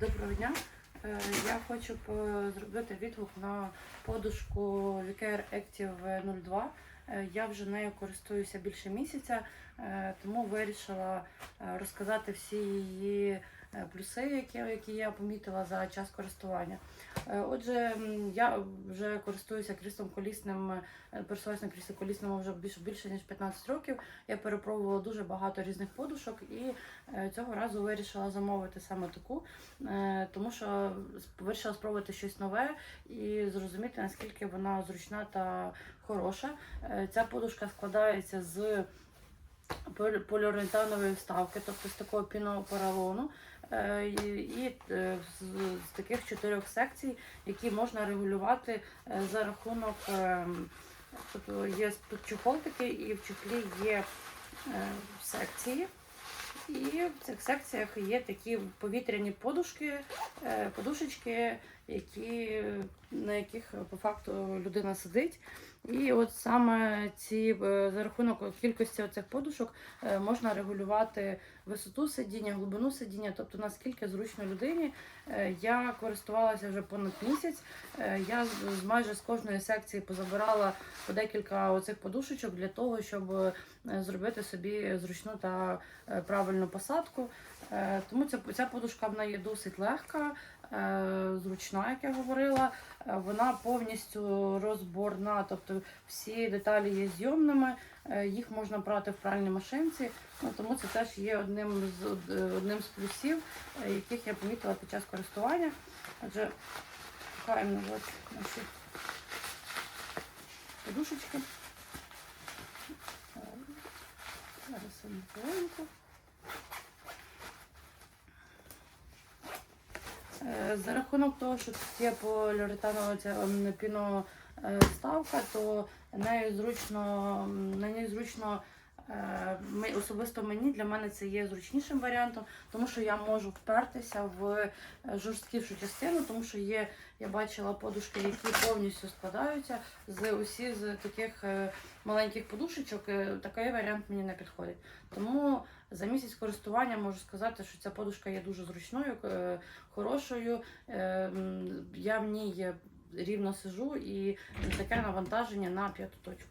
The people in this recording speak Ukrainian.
Доброго дня. Е, Я хочу зробити відгук на подушку Vicare Active 02. Е, Я вже нею користуюся більше місяця, е, тому вирішила розказати всі її плюси, які, які я помітила за час користування. Е, Отже, я вже користуюся кріслом колісним, е, пересуваюся на кріслі вже більше, більше ніж 15 років. Я перепробувала дуже багато різних подушок і е, цього разу вирішила замовити саме таку, е, тому що вирішила спробувати щось нове і зрозуміти, наскільки вона зручна та хороша. Е, Ця подушка складається з поліуретанової вставки, тобто з такого пінопоролону. е, І, е, з, таких чотирьох секцій, які можна регулювати е, за рахунок. Тобто є тут чохол такий, і в чохлі є секції. І в цих секціях є такі повітряні подушки, подушечки, які, на яких по факту людина сидить. І от саме ці е, за рахунок кількості цих подушок е, можна регулювати висоту сидіння, глибину сидіння, тобто наскільки зручно людині. Е, Я користувалася вже понад місяць. Я з- майже з кожної секції позабирала по декілька оцих подушечок для того, щоб зробити собі зручну та правильну посадку. Тому ця, ця подушка вона є досить легка, зручна, як я говорила. Вона повністю розборна, тобто всі деталі є зйомними, е, їх можна брати в пральній машинці. Ну, тому це теж є одним з, е, одним з плюсів, е, яких я помітила під час користування. Адже шукаємо от наші подушечки. Зараз одну За рахунок того, що тут є поліуретанова ця м, піноставка, то нею зручно, на ній зручно е, ми- особисто мені для мене це є зручнішим варіантом, тому що я можу впертися в е, жорсткішу частину, тому що є, я бачила подушки, які повністю складаються з усі з таких е, маленьких подушечок. е, Такий варіант мені не підходить. Тому за місяць користування можу сказати, що ця подушка є дуже зручною, е, хорошою. Е, Я в ній рівно сижу і таке навантаження на п'яту точку.